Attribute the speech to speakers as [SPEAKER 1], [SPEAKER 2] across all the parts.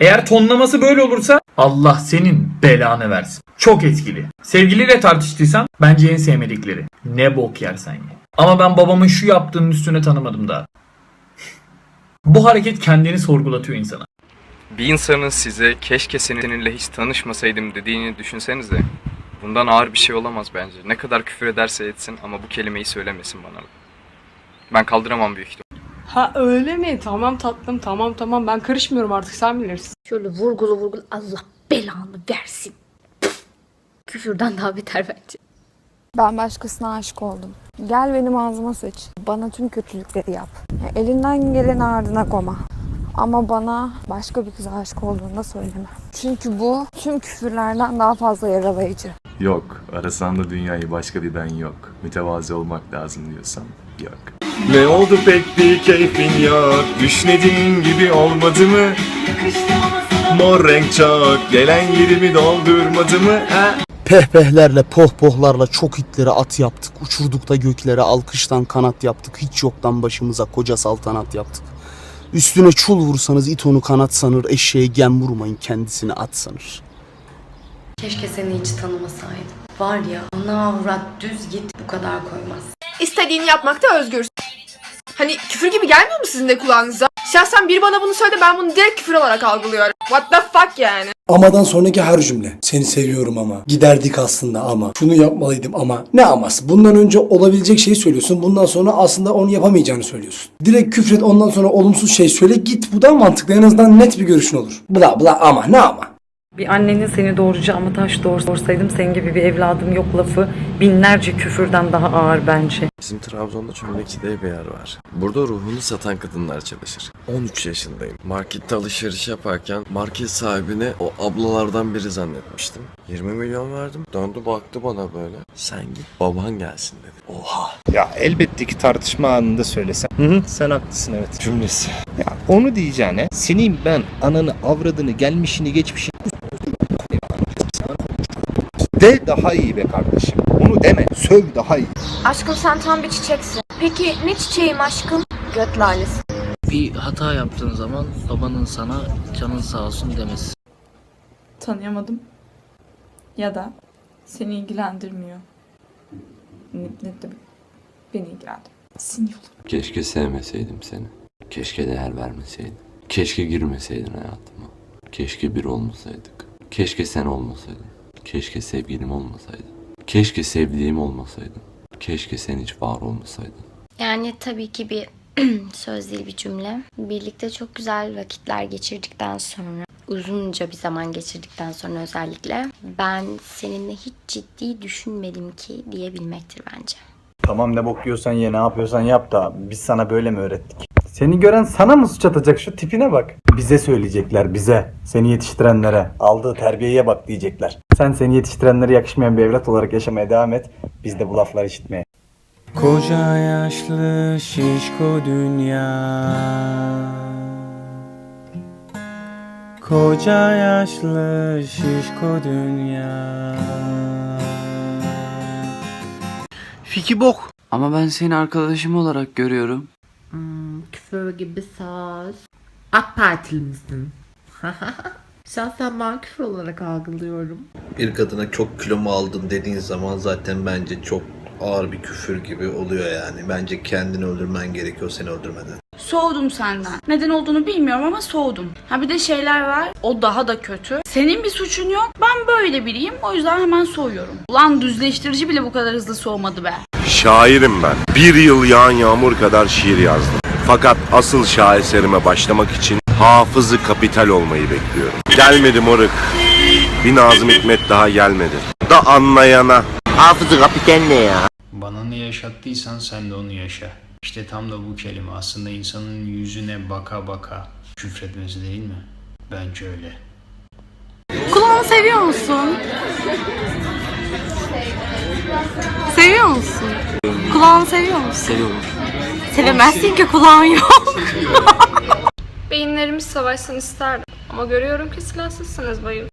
[SPEAKER 1] Eğer tonlaması böyle olursa Allah senin belanı versin. Çok etkili. Sevgiliyle tartıştıysan bence en sevmedikleri. Ne bok yersen ye. Ama ben babamın şu yaptığının üstüne tanımadım daha. Bu hareket kendini sorgulatıyor insana.
[SPEAKER 2] Bir insanın size keşke seninle hiç tanışmasaydım dediğini düşünsenize. Bundan ağır bir şey olamaz bence. Ne kadar küfür ederse etsin ama bu kelimeyi söylemesin bana. Ben kaldıramam büyük ihtimal.
[SPEAKER 3] Ha öyle mi? Tamam tatlım tamam tamam ben karışmıyorum artık sen bilirsin.
[SPEAKER 4] Şöyle vurgulu vurgulu Allah belanı versin. Püf. Küfürden daha beter bence.
[SPEAKER 5] Ben başkasına aşık oldum. Gel benim ağzıma sıç. Bana tüm kötülükleri yap. Ya elinden geleni ardına koma. Ama bana başka bir kıza aşık olduğunu da söyleme. Çünkü bu tüm küfürlerden daha fazla yaralayıcı.
[SPEAKER 6] Yok. Arasan da dünyayı başka bir ben yok. Mütevazi olmak lazım diyorsan yok. Ne oldu pek bir keyfin yok. Düşünediğin gibi olmadı mı? Mor renk çok. Gelen yerimi doldurmadı mı? Ha?
[SPEAKER 7] Pehpehlerle, pohpohlarla çok itlere at yaptık. Uçurduk da göklere alkıştan kanat yaptık. Hiç yoktan başımıza koca saltanat yaptık. Üstüne çul vursanız it onu kanat sanır. Eşeğe gem vurmayın kendisini at sanır.
[SPEAKER 8] Keşke seni hiç tanımasaydım. Var ya ana avrat düz git bu kadar koymaz.
[SPEAKER 9] İstediğini yapmakta özgürsün. Hani küfür gibi gelmiyor mu sizin de kulağınıza? Şahsen biri bana bunu söyledi ben bunu direkt küfür olarak algılıyorum. What the fuck yani?
[SPEAKER 10] Amadan sonraki her cümle. Seni seviyorum ama. Giderdik aslında ama. Şunu yapmalıydım ama. Ne aması? Bundan önce olabilecek şeyi söylüyorsun. Bundan sonra aslında onu yapamayacağını söylüyorsun. Direkt küfret ondan sonra olumsuz şey söyle. Git bu da mantıklı. En azından net bir görüşün olur. Bla bla ama ne ama.
[SPEAKER 11] Bir annenin seni doğuracağı ama taş doğursaydım senin gibi bir evladım yok lafı binlerce küfürden daha ağır bence.
[SPEAKER 12] Bizim Trabzon'da Çömlekçi diye bir yer var. Burada ruhunu satan kadınlar çalışır. 13 yaşındayım. Markette alışveriş yaparken market sahibine o ablalardan biri zannetmiştim. 20 milyon verdim. Döndü baktı bana böyle. Sen git baban gelsin dedi. Oha.
[SPEAKER 13] Ya elbette ki tartışma anında söylesen. Hı hı sen haklısın evet.
[SPEAKER 12] Cümlesi.
[SPEAKER 13] Ya onu diyeceğine senin ben ananı avradını gelmişini geçmişini de daha iyi be kardeşim. Onu deme. Söv daha iyi.
[SPEAKER 4] Aşkım sen tam bir çiçeksin. Peki ne çiçeğim aşkım? Göt lalesi.
[SPEAKER 7] Bir hata yaptığın zaman babanın sana canın sağ olsun demesi.
[SPEAKER 3] Tanıyamadım. Ya da seni ilgilendirmiyor. Net, net de beni ilgilendirmiyor. Sinir.
[SPEAKER 12] Keşke sevmeseydim seni. Keşke değer vermeseydim. Keşke girmeseydin hayatıma. Keşke bir olmasaydık. Keşke sen olmasaydın. Keşke sevgilim olmasaydı. Keşke sevdiğim olmasaydın. Keşke sen hiç var olmasaydın.
[SPEAKER 4] Yani tabii ki bir söz değil bir cümle. Birlikte çok güzel vakitler geçirdikten sonra, uzunca bir zaman geçirdikten sonra özellikle ben seninle hiç ciddi düşünmedim ki diyebilmektir bence.
[SPEAKER 13] Tamam ne bok yiyorsan ye ne yapıyorsan yap da biz sana böyle mi öğrettik? Seni gören sana mı suç atacak şu tipine bak. Bize söyleyecekler bize. Seni yetiştirenlere. Aldığı terbiyeye bak diyecekler. Sen seni yetiştirenlere yakışmayan bir evlat olarak yaşamaya devam et. Biz de bu lafları işitmeye.
[SPEAKER 7] Koca yaşlı şişko dünya Koca yaşlı şişko dünya Fiki bok. Ama ben seni arkadaşım olarak görüyorum.
[SPEAKER 8] küfür gibi söz. AK Partili misin? Şahsen ben küfür olarak algılıyorum.
[SPEAKER 10] Bir kadına çok kilo mu aldın dediğin zaman zaten bence çok ağır bir küfür gibi oluyor yani. Bence kendini öldürmen gerekiyor seni öldürmeden.
[SPEAKER 3] Soğudum senden. Neden olduğunu bilmiyorum ama soğudum. Ha bir de şeyler var. O daha da kötü. Senin bir suçun yok. Ben böyle biriyim. O yüzden hemen soğuyorum. Ulan düzleştirici bile bu kadar hızlı soğumadı be.
[SPEAKER 6] Şairim ben. Bir yıl yağan yağmur kadar şiir yazdım. Fakat asıl şaheserime başlamak için hafızı kapital olmayı bekliyorum. Gelmedi moruk. Bir Nazım Hikmet daha gelmedi. Da anlayana.
[SPEAKER 7] Hafızı kapital ne ya?
[SPEAKER 11] Bana ne yaşattıysan sen de onu yaşa. İşte tam da bu kelime aslında insanın yüzüne baka baka küfretmesi değil mi? Bence öyle.
[SPEAKER 3] Kulağını seviyor musun? Seviyor musun? Kulağını seviyor musun?
[SPEAKER 7] Seviyorum.
[SPEAKER 3] Sevemezsin ki kulağın yok. Beyinlerimiz savaşsın isterdim. Ama görüyorum ki silahsızsınız bayım.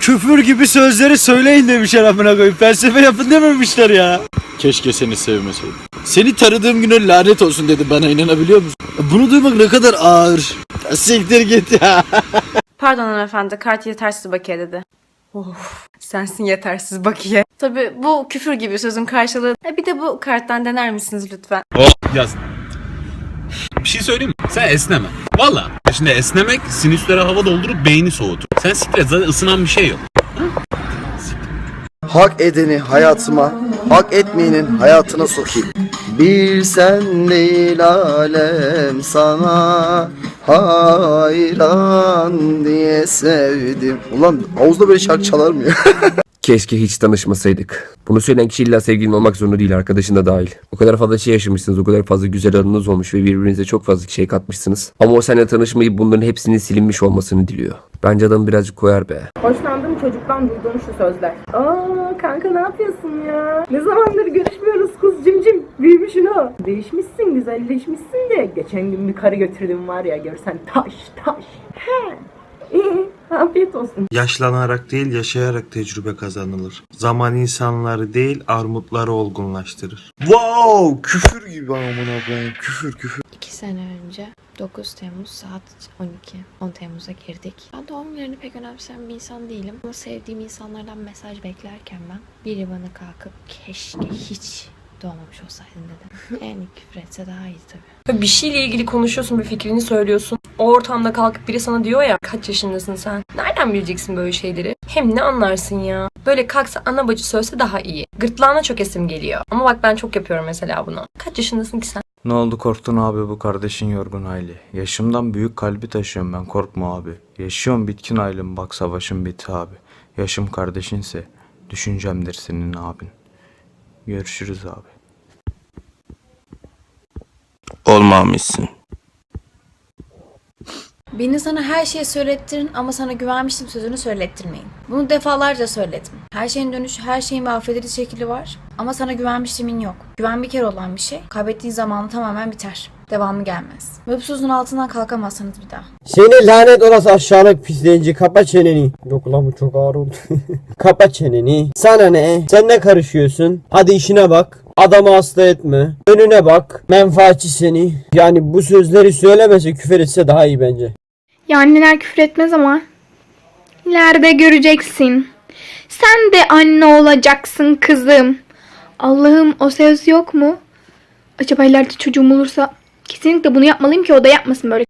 [SPEAKER 7] Küfür gibi sözleri söyleyin demişler amına koyayım. Felsefe yapın dememişler ya. Keşke seni sevmeseydim. Seni tanıdığım güne lanet olsun dedi bana inanabiliyor musun? Bunu duymak ne kadar ağır.
[SPEAKER 14] Siktir git ya.
[SPEAKER 15] Pardon hanımefendi kart yetersiz bakiye dedi. Of sensin yetersiz bakiye. Tabi bu küfür gibi sözün karşılığı. E, bir de bu karttan dener misiniz lütfen?
[SPEAKER 16] Yaz. Bir şey söyleyeyim mi? Sen esneme. Valla. Şimdi esnemek sinüslere hava doldurup beyni soğutur. Sen siktir et, zaten ısınan bir şey yok.
[SPEAKER 14] Hak edeni hayatıma, hak etmeyenin hayatına sokayım. Bir sen değil alem sana hayran diye sevdim. Ulan havuzda böyle şarkı çalar mı ya?
[SPEAKER 13] Keşke hiç tanışmasaydık. Bunu söyleyen kişi illa sevgilin olmak zorunda değil arkadaşın da dahil. O kadar fazla şey yaşamışsınız, o kadar fazla güzel anınız olmuş ve birbirinize çok fazla şey katmışsınız. Ama o seninle tanışmayıp bunların hepsinin silinmiş olmasını diliyor. Bence adam birazcık koyar be.
[SPEAKER 17] Hoşlandığım çocuktan duyduğum şu sözler. Aa kanka ne yapıyorsun ya? Ne zamandır görüşmüyoruz kuz cimcim. Büyümüşsün o. Değişmişsin, güzelleşmişsin de. Geçen gün bir karı götürdüm var ya görsen taş taş. He. Afiyet olsun.
[SPEAKER 18] Yaşlanarak değil yaşayarak tecrübe kazanılır. Zaman insanları değil armutları olgunlaştırır. Wow küfür gibi amına koyayım küfür küfür.
[SPEAKER 19] İki sene önce 9 Temmuz saat 12. 10 Temmuz'a girdik. Ben doğum günlerini pek önemseyen bir insan değilim. Ama sevdiğim insanlardan mesaj beklerken ben biri bana kalkıp keşke hiç doğmamış olsaydın dedim. Yani küfür etse daha iyi tabii.
[SPEAKER 17] Bir şeyle ilgili konuşuyorsun, bir fikrini söylüyorsun. O ortamda kalkıp biri sana diyor ya kaç yaşındasın sen? Nereden bileceksin böyle şeyleri? Hem ne anlarsın ya? Böyle kalksa ana bacı söylese daha iyi. Gırtlağına çok esim geliyor. Ama bak ben çok yapıyorum mesela bunu. Kaç yaşındasın ki sen?
[SPEAKER 2] Ne oldu korktun abi bu kardeşin yorgun hali. Yaşımdan büyük kalbi taşıyorum ben korkma abi. Yaşıyorum bitkin halim bak savaşım bitti abi. Yaşım kardeşinse düşüncemdir senin abin. Görüşürüz abi.
[SPEAKER 14] Olmamışsın.
[SPEAKER 19] Beni sana her şeyi söylettirin ama sana güvenmiştim sözünü söylettirmeyin. Bunu defalarca söyledim. Her şeyin dönüşü, her şeyin affedici şekli var. Ama sana güvenmişliğimin yok. Güven bir kere olan bir şey. Kaybettiğin zaman tamamen biter. Devamı gelmez. Mevzusuzun altından kalkamazsınız bir daha.
[SPEAKER 14] Seni lanet olası aşağılık pislenci kapa çeneni. Yok lan bu çok ağır oldu. kapa çeneni. Sana ne? Sen ne karışıyorsun? Hadi işine bak. Adamı hasta etme. Önüne bak. Menfaatçi seni. Yani bu sözleri söylemese küfür etse daha iyi bence.
[SPEAKER 9] Ya anneler küfür etmez ama ileride göreceksin. Sen de anne olacaksın kızım. Allah'ım o söz yok mu? Acaba ileride çocuğum olursa kesinlikle bunu yapmalıyım ki o da yapmasın böyle.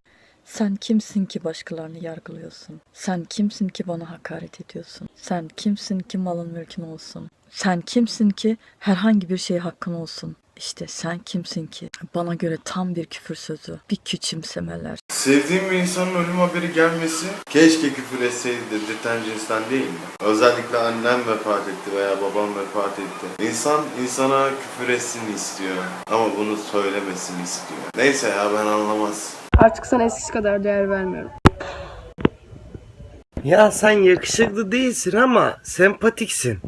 [SPEAKER 20] Sen kimsin ki başkalarını yargılıyorsun? Sen kimsin ki bana hakaret ediyorsun? Sen kimsin ki malın mülkün olsun? Sen kimsin ki herhangi bir şeye hakkın olsun? İşte sen kimsin ki bana göre tam bir küfür sözü, bir küçümsemeler.
[SPEAKER 18] Sevdiğim bir insanın ölüm haberi gelmesi keşke küfür etseydi dedirten cinsten değil mi? Özellikle annem vefat etti veya babam vefat etti. İnsan insana küfür etsin istiyor ama bunu söylemesini istiyor. Neyse ya ben anlamaz.
[SPEAKER 17] Artık sana eskisi kadar değer vermiyorum.
[SPEAKER 18] Ya sen yakışıklı değilsin ama sempatiksin.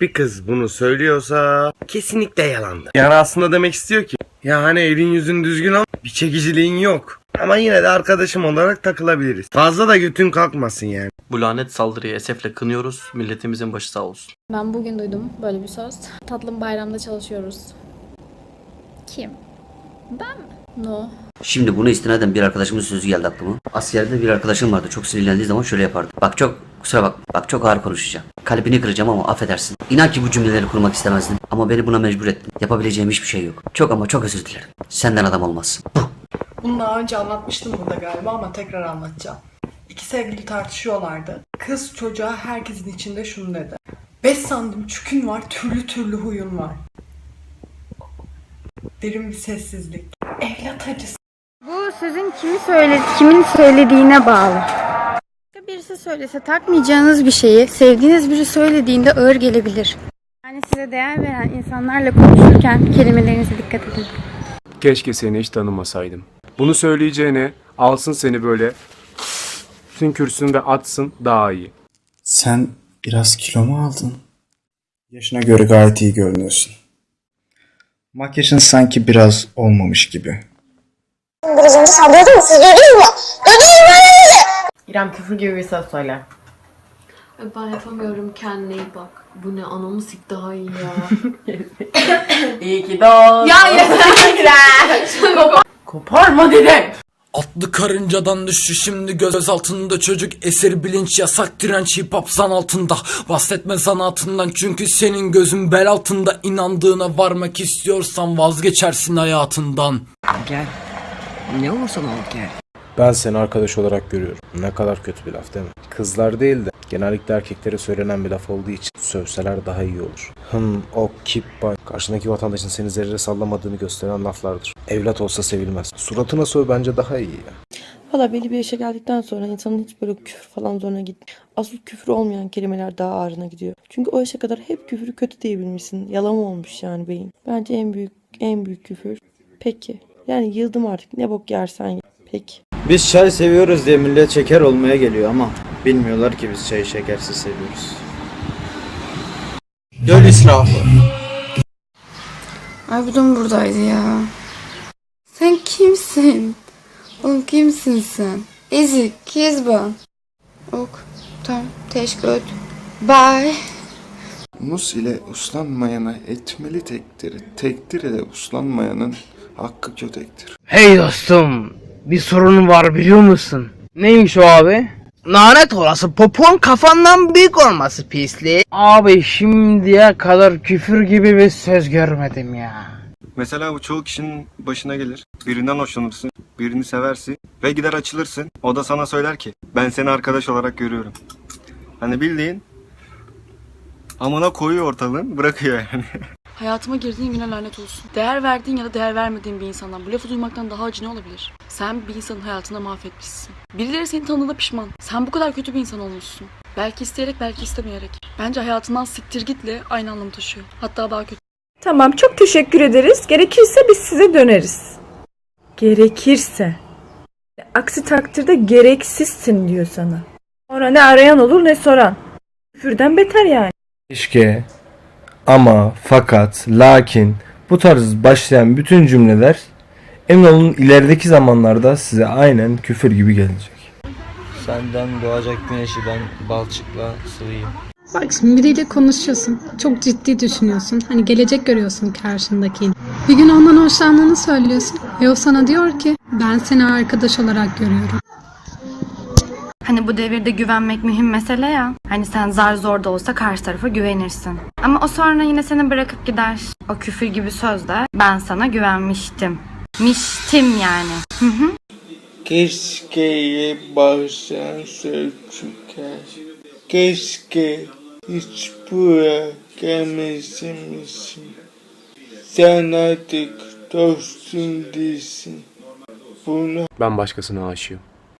[SPEAKER 18] Bir kız bunu söylüyorsa kesinlikle yalandır. Yani aslında demek istiyor ki ya hani elin yüzün düzgün ama bir çekiciliğin yok. Ama yine de arkadaşım olarak takılabiliriz. Fazla da götün kalkmasın yani.
[SPEAKER 21] Bu lanet saldırıyı esefle kınıyoruz. Milletimizin başı sağ olsun.
[SPEAKER 19] Ben bugün duydum böyle bir söz. Tatlım bayramda çalışıyoruz. Kim? Ben mi? No.
[SPEAKER 20] Şimdi bunu istinaden bir arkadaşımın sözü geldi aklıma. Askerde bir arkadaşım vardı. Çok sinirlendiği zaman şöyle yapardı. Bak çok kusura bak. Bak çok ağır konuşacağım. Kalbini kıracağım ama affedersin. İnan ki bu cümleleri kurmak istemezdim. Ama beni buna mecbur ettin. Yapabileceğim hiçbir şey yok. Çok ama çok özür dilerim. Senden adam olmaz.
[SPEAKER 17] Bunu daha önce anlatmıştım burada galiba ama tekrar anlatacağım. İki sevgili tartışıyorlardı. Kız çocuğa herkesin içinde şunu dedi. 5 sandım çükün var, türlü türlü huyun var. Derin bir sessizlik. Evlat acısı.
[SPEAKER 9] Bu sözün kimi söyledi, kimin söylediğine bağlı. Birisi söylese takmayacağınız bir şeyi sevdiğiniz biri söylediğinde ağır gelebilir. Yani size değer veren insanlarla konuşurken kelimelerinize dikkat edin.
[SPEAKER 2] Keşke seni hiç tanımasaydım. Bunu söyleyeceğine alsın seni böyle sünkürsün ve atsın daha iyi.
[SPEAKER 22] Sen biraz kilo mu aldın? Yaşına göre gayet iyi görünüyorsun. Makyajın sanki biraz olmamış gibi.
[SPEAKER 9] Biraz önce saldırdı mı? Siz duydunuz mu? Duydunuz mu?
[SPEAKER 17] İrem küfür gibi bir söz söyle.
[SPEAKER 15] Ben yapamıyorum kendine iyi bak. Bu ne anamı sik daha iyi ya.
[SPEAKER 17] İyi ki doğdun. Ya yeter Koparma dedim.
[SPEAKER 1] Atlı karıncadan düştü şimdi göz altında çocuk esir bilinç yasak direnç hip hop altında Bahsetme sanatından çünkü senin gözün bel altında inandığına varmak istiyorsan vazgeçersin hayatından
[SPEAKER 14] Gel. Ne olursan ol gel.
[SPEAKER 23] Ben seni arkadaş olarak görüyorum. Ne kadar kötü bir laf değil mi? Kızlar değil de genellikle erkeklere söylenen bir laf olduğu için sövseler daha iyi olur. Hım, ok, kip, bay. Karşındaki vatandaşın seni zerre sallamadığını gösteren laflardır. Evlat olsa sevilmez. Suratına söv bence daha iyi ya.
[SPEAKER 24] Valla belli bir yaşa geldikten sonra insanın hiç böyle küfür falan zoruna git. Asıl küfür olmayan kelimeler daha ağrına gidiyor. Çünkü o yaşa kadar hep küfürü kötü diyebilmişsin. Yalan olmuş yani beyin. Bence en büyük en büyük küfür. Peki. Yani yıldım artık ne bok yersen ye. Peki.
[SPEAKER 23] Biz çay seviyoruz diye millet şeker olmaya geliyor ama bilmiyorlar ki biz çayı şekersiz seviyoruz. Döl israfı.
[SPEAKER 11] Ay bu da mı buradaydı ya? Sen kimsin? Oğlum kimsin sen? Ezik, Kezban. Ok, tamam, teşekkür. Bye.
[SPEAKER 18] Mus ile uslanmayana etmeli tektir. Tektir ile uslanmayanın hakkı kötektir.
[SPEAKER 14] Hey dostum, bir sorun var biliyor musun? Neymiş o abi? Lanet olası popon kafandan büyük olması pisliği. Abi şimdiye kadar küfür gibi bir söz görmedim ya.
[SPEAKER 23] Mesela bu çoğu kişinin başına gelir. Birinden hoşlanırsın, birini seversin ve gider açılırsın. O da sana söyler ki ben seni arkadaş olarak görüyorum. Hani bildiğin amına koyuyor ortalığın bırakıyor yani.
[SPEAKER 25] Hayatıma girdiğin güne lanet olsun. Değer verdiğin ya da değer vermediğin bir insandan bu lafı duymaktan daha acı ne olabilir? Sen bir insanın hayatını mahvetmişsin. Birileri seni tanıdığında pişman. Sen bu kadar kötü bir insan olmuşsun. Belki isteyerek belki istemeyerek. Bence hayatından siktir gitle aynı anlamı taşıyor. Hatta daha kötü.
[SPEAKER 14] Tamam çok teşekkür ederiz. Gerekirse biz size döneriz. Gerekirse. Aksi takdirde gereksizsin diyor sana. Sonra ne arayan olur ne soran. Küfürden beter yani.
[SPEAKER 23] Keşke ama fakat lakin bu tarz başlayan bütün cümleler emin olun ilerideki zamanlarda size aynen küfür gibi gelecek. Senden doğacak güneşi ben balçıkla sıvayım.
[SPEAKER 11] Bak şimdi biriyle konuşuyorsun. Çok ciddi düşünüyorsun. Hani gelecek görüyorsun karşındaki. Bir gün ondan hoşlandığını söylüyorsun. Ve o sana diyor ki ben seni arkadaş olarak görüyorum.
[SPEAKER 8] Hani bu devirde güvenmek mühim mesele ya. Hani sen zar zor da olsa karşı tarafa güvenirsin. Ama o sonra yine seni bırakıp gider. O küfür gibi sözle ben sana güvenmiştim. Miştim yani. Hı hı.
[SPEAKER 1] Keşke baştan çıkar. Keşke hiç buraya gelmesin. Sen artık dostum değilsin. Bunu
[SPEAKER 23] Ben başkasına aşığım.